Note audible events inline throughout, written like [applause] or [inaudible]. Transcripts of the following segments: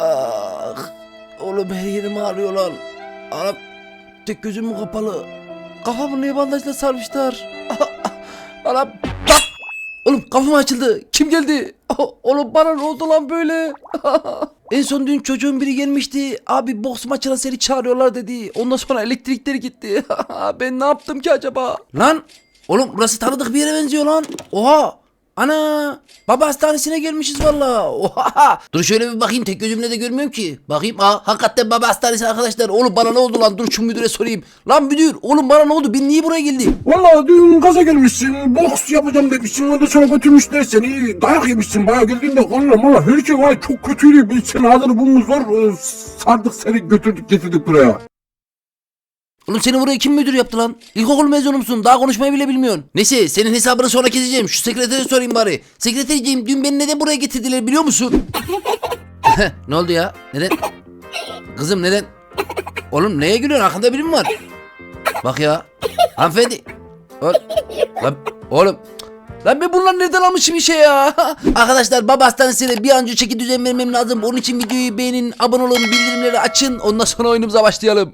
Ah, oğlum her yerim ağrıyor lan. Anam tek gözüm mü kapalı? Kafamı niye bandajla sarmışlar? [laughs] Anam bak. Oğlum kafam açıldı. Kim geldi? Oğlum bana ne oldu lan böyle? [laughs] en son dün çocuğun biri gelmişti. Abi boks maçına seni çağırıyorlar dedi. Ondan sonra elektrikleri gitti. [laughs] ben ne yaptım ki acaba? Lan oğlum burası tanıdık bir yere benziyor lan. Oha. Ana baba hastanesine gelmişiz valla. [laughs] Oha. Dur şöyle bir bakayım tek gözümle de görmüyorum ki. Bakayım aa hakikaten baba hastanesi arkadaşlar. Oğlum bana ne oldu lan dur şu müdüre sorayım. Lan müdür oğlum bana ne oldu ben niye buraya geldim? Valla dün gaza gelmişsin, boks yapacağım demişsin, ondan sonra götürmüşler seni, dayak yemişsin, bayağı geldiğinde kanla mala her şey var çok kötüydü, biz seni hazır bulmuş zor, e, sardık seni götürdük getirdik buraya. Oğlum seni buraya kim müdür yaptı lan? İlkokul mezunu musun? Daha konuşmayı bile bilmiyorsun. Neyse senin hesabını sonra keseceğim. Şu sekretere sorayım bari. Sekreterciğim dün beni neden buraya getirdiler biliyor musun? [laughs] ne oldu ya? Neden? Kızım neden? Oğlum neye gülüyorsun? Arkanda biri mi var? Bak ya. Hanımefendi. Oğlum. Lan, oğlum. Lan ben bunları nereden almışım işe ya? [laughs] Arkadaşlar baba hastanesine bir an önce çeki düzen vermem lazım. Onun için videoyu beğenin, abone olun, bildirimleri açın. Ondan sonra oyunumuza başlayalım.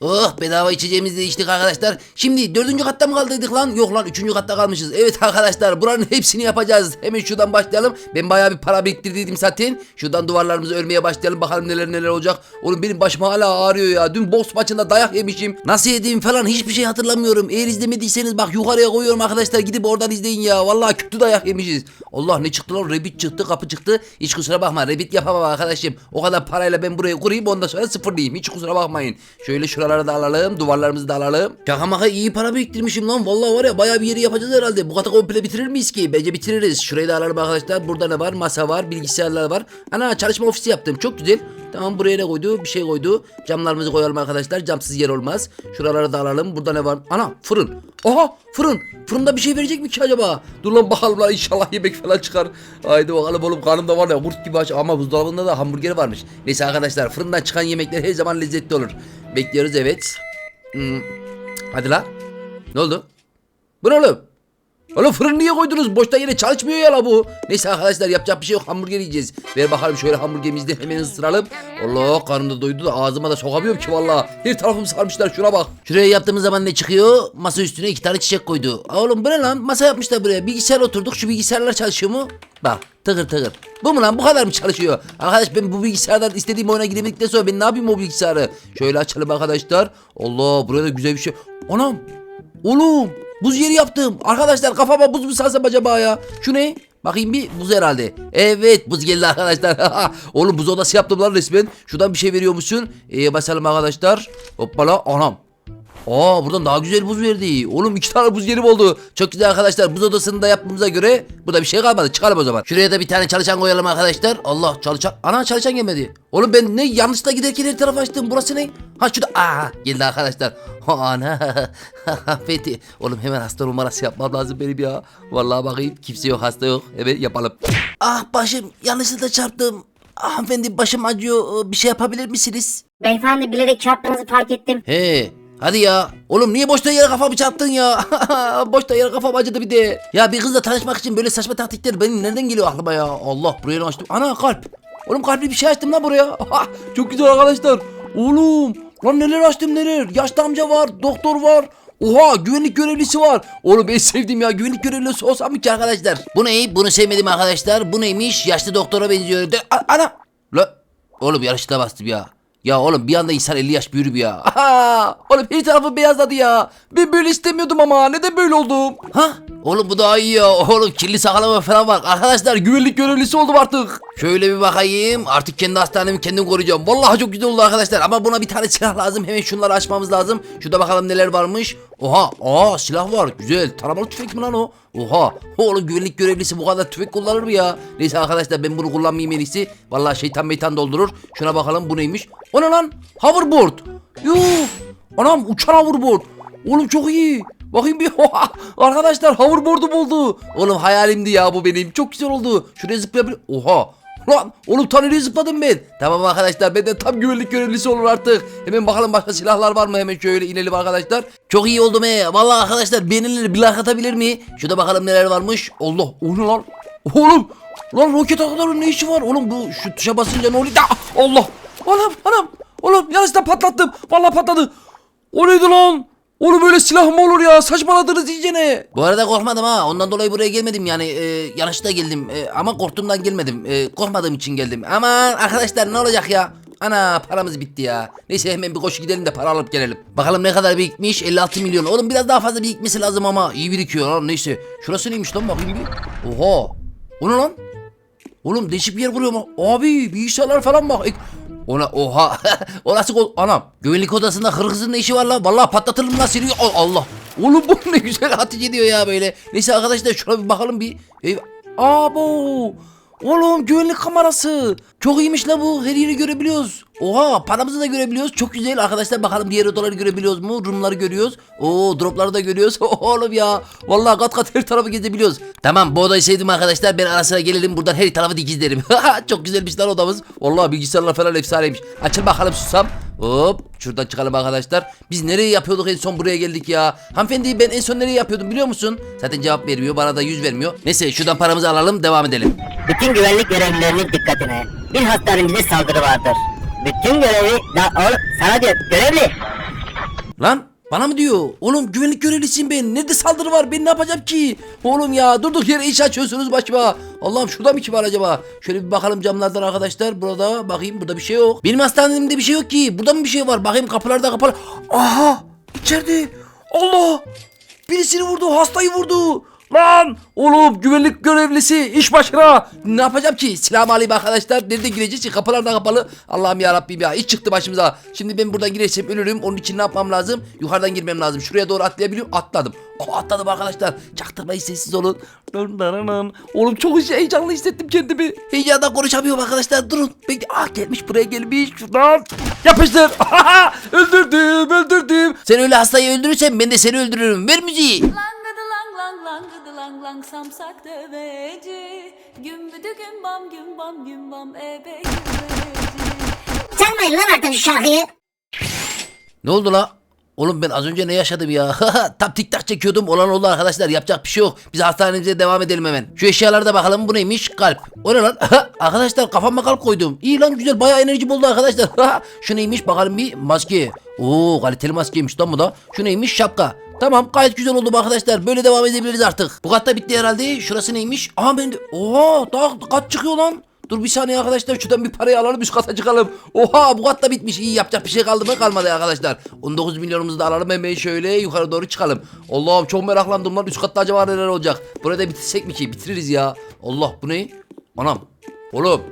Oh bedava içeceğimizi içtik arkadaşlar. Şimdi dördüncü katta mı kaldıydık lan? Yok lan üçüncü katta kalmışız. Evet arkadaşlar buranın hepsini yapacağız. Hemen şuradan başlayalım. Ben bayağı bir para biriktirdiydim zaten. Şuradan duvarlarımızı örmeye başlayalım. Bakalım neler neler olacak. Oğlum benim başım hala ağrıyor ya. Dün boks maçında dayak yemişim. Nasıl yediğim falan hiçbir şey hatırlamıyorum. Eğer izlemediyseniz bak yukarıya koyuyorum arkadaşlar. Gidip oradan izleyin ya. Vallahi kötü dayak yemişiz. Allah ne çıktı lan? Rabbit çıktı kapı çıktı. Hiç kusura bakma. Rabbit yapamam arkadaşım. O kadar parayla ben burayı kurayım ondan sonra sıfırlayayım. Hiç kusura bakmayın. Şöyle şuraları da alalım. Duvarlarımızı da alalım. Şaka maka iyi para biriktirmişim lan. Vallahi var ya bayağı bir yeri yapacağız herhalde. Bu kata komple bitirir miyiz ki? Bence bitiririz. Şurayı da alalım arkadaşlar. Burada ne var? Masa var. Bilgisayarlar var. Ana çalışma ofisi yaptım. Çok güzel. Tamam buraya ne koydu? Bir şey koydu. Camlarımızı koyalım arkadaşlar. Camsız yer olmaz. Şuraları da alalım. Burada ne var? Ana fırın. Aha fırın. Fırında bir şey verecek mi ki acaba? Dur lan bakalım lan inşallah yemek falan çıkar. Haydi bakalım oğlum karnımda var ya kurt gibi aç. Ama buzdolabında da hamburger varmış. Neyse arkadaşlar fırından çıkan yemekler her zaman lezzetli olur. Bekliyoruz evet. Hmm. Hadi la. Ne oldu? Bu ne oğlum? Oğlum fırın niye koydunuz? Boşta yine çalışmıyor ya la bu. Neyse arkadaşlar yapacak bir şey yok. Hamburger yiyeceğiz. Ver bakalım şöyle hamburgerimizi de hemen ısıralım. Allah karnım da doydu da ağzıma da sokamıyorum ki valla. Her tarafımı sarmışlar şuna bak. Şuraya yaptığımız zaman ne çıkıyor? Masa üstüne iki tane çiçek koydu. Oğlum bu ne lan? Masa yapmışlar buraya. Bilgisayar oturduk. Şu bilgisayarlar çalışıyor mu? Bak tıkır tıkır. Bu mu lan? Bu kadar mı çalışıyor? Arkadaş ben bu bilgisayardan istediğim oyuna gidemedikten sonra ben ne yapayım o bilgisayarı? Şöyle açalım arkadaşlar. Allah buraya da güzel bir şey. Anam. Oğlum buz yeri yaptım. Arkadaşlar kafama buz mu salsam acaba ya? Şu ne? Bakayım bir buz herhalde. Evet buz geldi arkadaşlar. [laughs] Oğlum buz odası yaptım lan resmen. Şuradan bir şey veriyormuşsun. Ee, basalım arkadaşlar. Hoppala anam. Aa buradan daha güzel buz verdi. Oğlum iki tane buz yerim oldu. Çok güzel arkadaşlar. Buz odasını da yaptığımıza göre burada bir şey kalmadı. Çıkalım o zaman. Şuraya da bir tane çalışan koyalım arkadaşlar. Allah çalışan. Ana çalışan gelmedi. Oğlum ben ne yanlışla giderken her taraf açtım. Burası ne? Ha şurada. Aa geldi arkadaşlar. Ana. [laughs] Fethi. Oğlum hemen hasta numarası yapmam lazım benim ya. Vallahi bakayım kimse yok hasta yok. Evet yapalım. Ah başım yanlışlıkla çarptım. Ah, hanımefendi başım acıyor. Bir şey yapabilir misiniz? Beyefendi bilerek çarptığınızı fark ettim. He. Hadi ya. Oğlum niye boşta yere kafamı çarptın ya? [laughs] boşta yere kafam acıdı bir de. Ya bir kızla tanışmak için böyle saçma taktikler benim nereden geliyor aklıma ya? Allah buraya açtım? Ana kalp. Oğlum kalpli bir şey açtım lan buraya. [laughs] Çok güzel arkadaşlar. Oğlum. Lan neler açtım neler. Yaşlı amca var. Doktor var. Oha güvenlik görevlisi var. Oğlum ben sevdim ya güvenlik görevlisi olsam mı ki arkadaşlar? Bu ne? Bunu sevmedim arkadaşlar. Bu neymiş? Yaşlı doktora benziyor. De- ana. La. Oğlum yarışta bastım ya. Ya oğlum bir anda insan 50 yaş büyür ya. Aha! Oğlum her tarafı beyazladı ya. Ben böyle istemiyordum ama neden böyle oldum? Ha? Oğlum bu daha iyi ya. Oğlum kirli sakalama falan var. Arkadaşlar güvenlik görevlisi oldum artık. Şöyle bir bakayım. Artık kendi hastanemi kendim koruyacağım. Vallahi çok güzel oldu arkadaşlar. Ama buna bir tane silah lazım. Hemen şunları açmamız lazım. Şurada bakalım neler varmış. Oha. Aa silah var. Güzel. Taramalı tüfek mi lan o? Oha. Oğlum güvenlik görevlisi bu kadar tüfek kullanır mı ya? Neyse arkadaşlar ben bunu kullanmayayım en iyisi. Vallahi şeytan meytan doldurur. Şuna bakalım bu neymiş? O ne lan? Hoverboard. Yuh. Anam uçan hoverboard. Oğlum çok iyi. Bakayım bir. [laughs] Arkadaşlar hoverboard'um oldu. Oğlum hayalimdi ya bu benim. Çok güzel oldu. Şuraya zıplayabilir. Oha. Lan oğlum tam nereye zıpladım ben. Tamam arkadaşlar benden tam güvenlik görevlisi olur artık. Hemen bakalım başka silahlar var mı hemen şöyle inelim arkadaşlar. Çok iyi oldum he. Vallahi arkadaşlar beğenilir bir like atabilir mi? Şurada bakalım neler varmış. Allah o ne lan? Oğlum Lan roket atarın ne işi var? Oğlum bu şu tuşa basınca ne oluyor? Ah, Allah! Anam anam! Oğlum yanlışlıkla patlattım. Vallahi patladı. O neydi lan? Oğlum böyle silah mı olur ya? Saçmaladınız iyice ne? Bu arada korkmadım ha. Ondan dolayı buraya gelmedim yani. E, yanlışlıkla geldim. E, ama korktuğumdan gelmedim. E, korkmadığım için geldim. Aman arkadaşlar ne olacak ya? Ana paramız bitti ya. Neyse hemen bir koşu gidelim de para alıp gelelim. Bakalım ne kadar birikmiş? 56 milyon. Oğlum biraz daha fazla birikmesi lazım ama iyi birikiyor lan neyse. Şurası neymiş lan bakayım bir. Oha. O ne lan? Oğlum değişik bir yer kuruyor mu? Abi bilgisayarlar falan bak. Ona oha. [laughs] Orası ko- anam. Güvenlik odasında hırgızın ne işi var lan? Vallahi patlatırım lan seni. Al- Allah. Oğlum bu ne güzel ateş ediyor ya böyle. Neyse arkadaşlar şuna bir bakalım bir. Ey- Abo. Oğlum güvenlik kamerası. Çok iyiymiş la bu. Her yeri görebiliyoruz. Oha paramızı da görebiliyoruz. Çok güzel arkadaşlar bakalım diğer odaları görebiliyoruz mu? Roomları görüyoruz. Oo dropları da görüyoruz. [laughs] Oğlum ya. Vallahi kat kat her tarafı gezebiliyoruz. Tamam bu odayı sevdim arkadaşlar. Ben ara sıra gelirim buradan her tarafı dikizlerim. [laughs] Çok güzelmiş lan odamız. Vallahi bilgisayarlar falan efsaneymiş. Açın bakalım susam. Hop şuradan çıkalım arkadaşlar. Biz nereye yapıyorduk en son buraya geldik ya. Hanımefendi ben en son nereye yapıyordum biliyor musun? Zaten cevap vermiyor bana da yüz vermiyor. Neyse şuradan paramızı alalım devam edelim. Bütün güvenlik görevlilerinin dikkatine. Bir hastanemizde saldırı vardır. Bütün görevi... La oğlum sana diyor görevli. Lan bana mı diyor? Oğlum güvenlik görevlisiyim ben. Nerede saldırı var? Ben ne yapacağım ki? Oğlum ya durduk yere iş açıyorsunuz başıma. Allah'ım şurada mı ki var acaba? Şöyle bir bakalım camlardan arkadaşlar. Burada bakayım burada bir şey yok. Benim hastanemde bir şey yok ki. Burada mı bir şey var? Bakayım kapılarda kapalı. Aha! içeride. Allah! Birisini vurdu. Hastayı vurdu. Lan! Oğlum güvenlik görevlisi iş başına. Ne yapacağım ki? Selam aleyküm arkadaşlar. Nereden gireceğiz ki? Kapılar da kapalı. Allah'ım ya Rabbim ya. İş çıktı başımıza. Şimdi ben buradan girersem ölürüm. Onun için ne yapmam lazım? Yukarıdan girmem lazım. Şuraya doğru atlayabiliyorum. Atladım. Oh, atladım arkadaşlar. Çaktırmayın sessiz olun. Oğlum çok heyecanlı hissettim kendimi. Heyecandan konuşamıyorum arkadaşlar. Durun. Bekle. Ah gelmiş buraya gelmiş. Şuradan. Yapıştır. [laughs] öldürdüm öldürdüm. Sen öyle hastayı öldürürsen ben de seni öldürürüm. Ver müziği. Langıdı lang samsak döveci Gümbüdü gümbam gümbam gümbam ebe güveci Çalmayın lan artık şu şarkıyı. Ne oldu la? Oğlum ben az önce ne yaşadım ya? [laughs] Tam tik tak çekiyordum. Olan oldu arkadaşlar. Yapacak bir şey yok. Biz hastanemize devam edelim hemen. Şu eşyalara da bakalım. Bu neymiş? Kalp. O ne lan? [laughs] arkadaşlar kafama kalp koydum. İyi lan güzel. Bayağı enerji buldu arkadaşlar. [laughs] Şu neymiş? Bakalım bir maske. Oo kaliteli maskeymiş lan bu da. Şu neymiş? Şapka. Tamam gayet güzel oldu arkadaşlar. Böyle devam edebiliriz artık. Bu kat da bitti herhalde. Şurası neymiş? Aha ben de... Oha daha kat çıkıyor lan. Dur bir saniye arkadaşlar şuradan bir parayı alalım üst kata çıkalım. Oha bu kat da bitmiş. İyi yapacak bir şey kaldı mı? Kalmadı arkadaşlar. 19 milyonumuzu da alalım hemen şöyle yukarı doğru çıkalım. Allah'ım çok meraklandım lan üst katta acaba neler olacak. Burayı da bitirsek mi ki? Bitiririz ya. Allah bu ne? Anam. Oğlum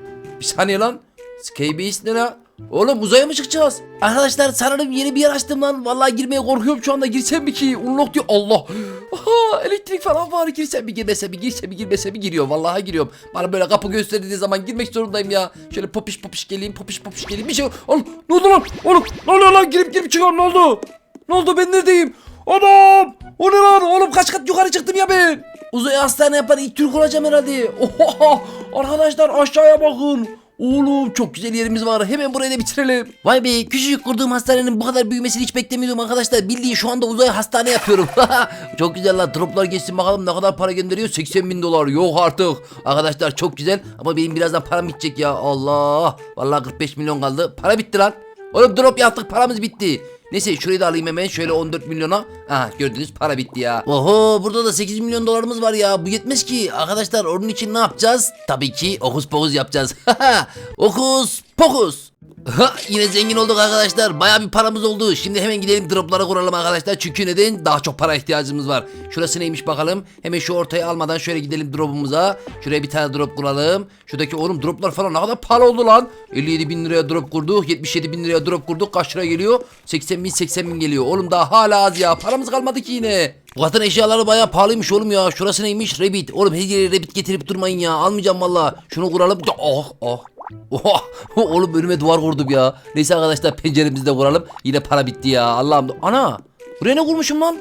bir saniye lan. Skybase ne la? Oğlum uzaya mı çıkacağız? Arkadaşlar sanırım yeni bir yer açtım lan. Vallahi girmeye korkuyorum şu anda. Girsem mi ki? Unlock diyor. Allah. Aha, elektrik falan var. Girsem mi girmesem mi? Girsem mi girmesem mi giriyor. Vallahi giriyorum. Bana böyle kapı gösterdiği zaman girmek zorundayım ya. Şöyle popiş popiş geleyim. Popiş popiş geleyim. Bir şey Oğlum ne oldu lan? Oğlum ne oluyor lan? Girip girip çıkıyorum. Ne oldu? Ne oldu? Ben neredeyim? Adam! O ne lan? Oğlum kaç kat yukarı çıktım ya ben? Uzay hastane yapan ilk Türk olacağım herhalde. Oha! Arkadaşlar aşağıya bakın. Oğlum çok güzel yerimiz var. Hemen burayı da bitirelim. Vay be küçücük kurduğum hastanenin bu kadar büyümesini hiç beklemiyordum arkadaşlar. Bildiğin şu anda uzay hastane yapıyorum. [laughs] çok güzel lan. Droplar geçsin bakalım ne kadar para gönderiyor. 80 bin dolar. Yok artık. Arkadaşlar çok güzel. Ama benim birazdan param bitecek ya. Allah. Vallahi 45 milyon kaldı. Para bitti lan. Oğlum drop yaptık paramız bitti. Neyse şurayı da alayım hemen şöyle 14 milyona. Aha gördünüz para bitti ya. Oho burada da 8 milyon dolarımız var ya. Bu yetmez ki. Arkadaşlar onun için ne yapacağız? Tabii ki okus pokus yapacağız. [laughs] okus pokus. Ha, yine zengin olduk arkadaşlar. Baya bir paramız oldu. Şimdi hemen gidelim droplara kuralım arkadaşlar. Çünkü neden? Daha çok para ihtiyacımız var. Şurası neymiş bakalım. Hemen şu ortaya almadan şöyle gidelim drop'umuza. Şuraya bir tane drop kuralım. Şuradaki oğlum droplar falan ne kadar pahalı oldu lan. 57 bin liraya drop kurduk. 77 bin liraya drop kurduk. Kaç lira geliyor? 80 bin 80 bin geliyor. Oğlum daha hala az ya. Paramız kalmadı ki yine. Katın eşyaları bayağı pahalıymış oğlum ya. Şurası neymiş? Rabbit. Oğlum her yere rabbit getirip durmayın ya. Almayacağım valla. Şunu kuralım. Oh oh. Oha! [laughs] Oğlum önüme duvar kurdum ya. Neyse arkadaşlar penceremizi de kuralım. Yine para bitti ya. Allah'ım. Ana! Buraya ne kurmuşum lan?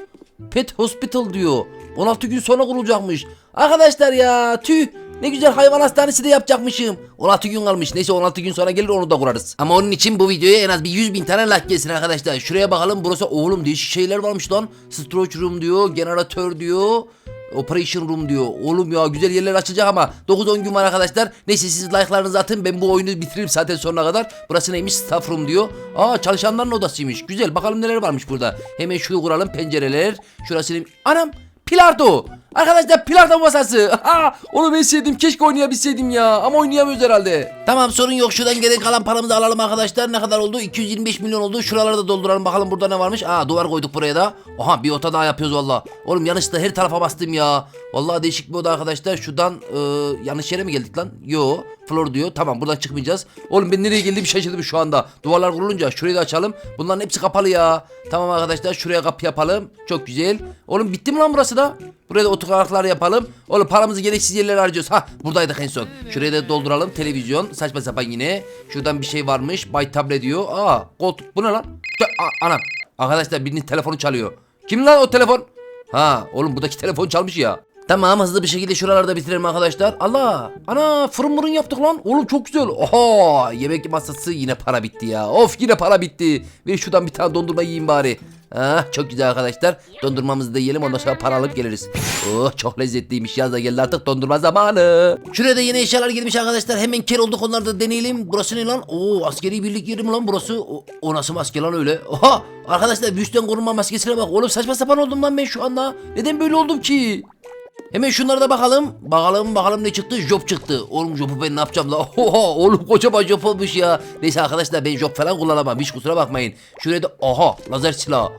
Pet Hospital diyor. 16 gün sonra kurulacakmış. Arkadaşlar ya tüh. Ne güzel hayvan hastanesi de yapacakmışım. 16 gün kalmış. Neyse 16 gün sonra gelir onu da kurarız. Ama onun için bu videoya en az bir 100 bin tane like gelsin arkadaşlar. Şuraya bakalım. Burası oğlum değişik şeyler varmış lan. Storage room diyor. Generatör diyor. Operation Room diyor. Oğlum ya güzel yerler açılacak ama 9-10 gün var arkadaşlar. Neyse siz like'larınızı atın. Ben bu oyunu bitiririm zaten sonuna kadar. Burası neymiş? Staff Room diyor. Aa çalışanların odasıymış. Güzel. Bakalım neler varmış burada. Hemen şunu kuralım. Pencereler. Şurası neymiş? Anam! Pilardo. Arkadaşlar pilardo masası. [laughs] Ha, onu ben sevdim. Keşke oynayabilseydim ya. Ama oynayamıyoruz herhalde. Tamam sorun yok. Şuradan geri kalan paramızı alalım arkadaşlar. Ne kadar oldu? 225 milyon oldu. Şuraları da dolduralım. Bakalım burada ne varmış. Aa duvar koyduk buraya da. Oha bir oda daha yapıyoruz valla. Oğlum yanlışlıkla her tarafa bastım ya. Vallahi değişik bir oda arkadaşlar. Şuradan e, yanlış yere mi geldik lan? Yo. Floor diyor. Tamam buradan çıkmayacağız. Oğlum ben nereye geldim şaşırdım şu anda. Duvarlar kurulunca şurayı da açalım. Bunların hepsi kapalı ya. Tamam arkadaşlar şuraya kapı yapalım. Çok güzel. Oğlum bitti mi lan burası da? Buraya da otokaraklar yapalım. Oğlum paramızı gereksiz yerlere harcıyoruz. Ha buradaydık en son. Şuraya da dolduralım. Televizyon. Saçma sapan yine. Şuradan bir şey varmış. Bay tablet diyor. Aa koltuk. Bu ne lan? Aa, anam. Arkadaşlar birinin telefonu çalıyor. Kim lan o telefon? Ha oğlum buradaki telefon çalmış ya. Tamam hızlı bir şekilde şuralarda bitirelim arkadaşlar. Allah! Ana fırın mırın yaptık lan. Oğlum çok güzel. Oha! Yemek masası yine para bitti ya. Of yine para bitti. Ve şuradan bir tane dondurma yiyeyim bari. Ah çok güzel arkadaşlar. Dondurmamızı da yiyelim ondan sonra para alıp geliriz. Oh çok lezzetliymiş. Yaz da geldi artık dondurma zamanı. Şuraya da yeni eşyalar girmiş arkadaşlar. Hemen ker olduk onları da deneyelim. Burası ne lan? Oo askeri birlik yeri mi lan burası? O, o nasıl maske lan öyle? Oha! Arkadaşlar virüsten korunma maskesine bak. Oğlum saçma sapan oldum lan ben şu anda. Neden böyle oldum ki? Hemen şunlara da bakalım. Bakalım bakalım ne çıktı? Job çıktı. Oğlum jobu ben ne yapacağım la? [laughs] Oha oğlum kocaman job olmuş ya. Neyse arkadaşlar ben job falan kullanamam. Hiç kusura bakmayın. Şuraya da aha lazer silah.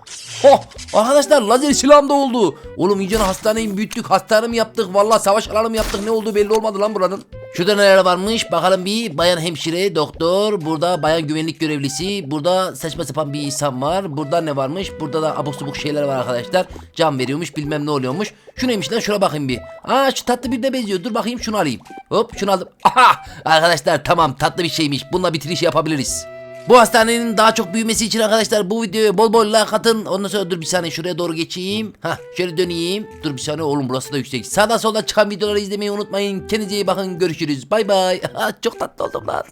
Oh arkadaşlar lazer silahım da oldu. Oğlum iyice hastaneyi büyüttük? Hastane mi yaptık? Vallahi savaş alanı mı yaptık? Ne oldu belli olmadı lan buranın. Şurada neler varmış? Bakalım bir bayan hemşire, doktor, burada bayan güvenlik görevlisi, burada saçma sapan bir insan var. Burada ne varmış? Burada da abuk subuk şeyler var arkadaşlar. Can veriyormuş, bilmem ne oluyormuş. Şu neymiş lan? Şuna bakayım bir. Aa şu tatlı bir de benziyor. Dur bakayım şunu alayım. Hop şunu aldım. Aha! Arkadaşlar tamam tatlı bir şeymiş. Bununla bitiriş yapabiliriz. Bu hastanenin daha çok büyümesi için arkadaşlar bu videoya bol bol like atın. Ondan sonra dur bir saniye şuraya doğru geçeyim. Ha şöyle döneyim. Dur bir saniye oğlum burası da yüksek. Sağdan soldan çıkan videoları izlemeyi unutmayın. Kendinize iyi bakın. Görüşürüz. Bay bay. [laughs] çok tatlı oldum lan.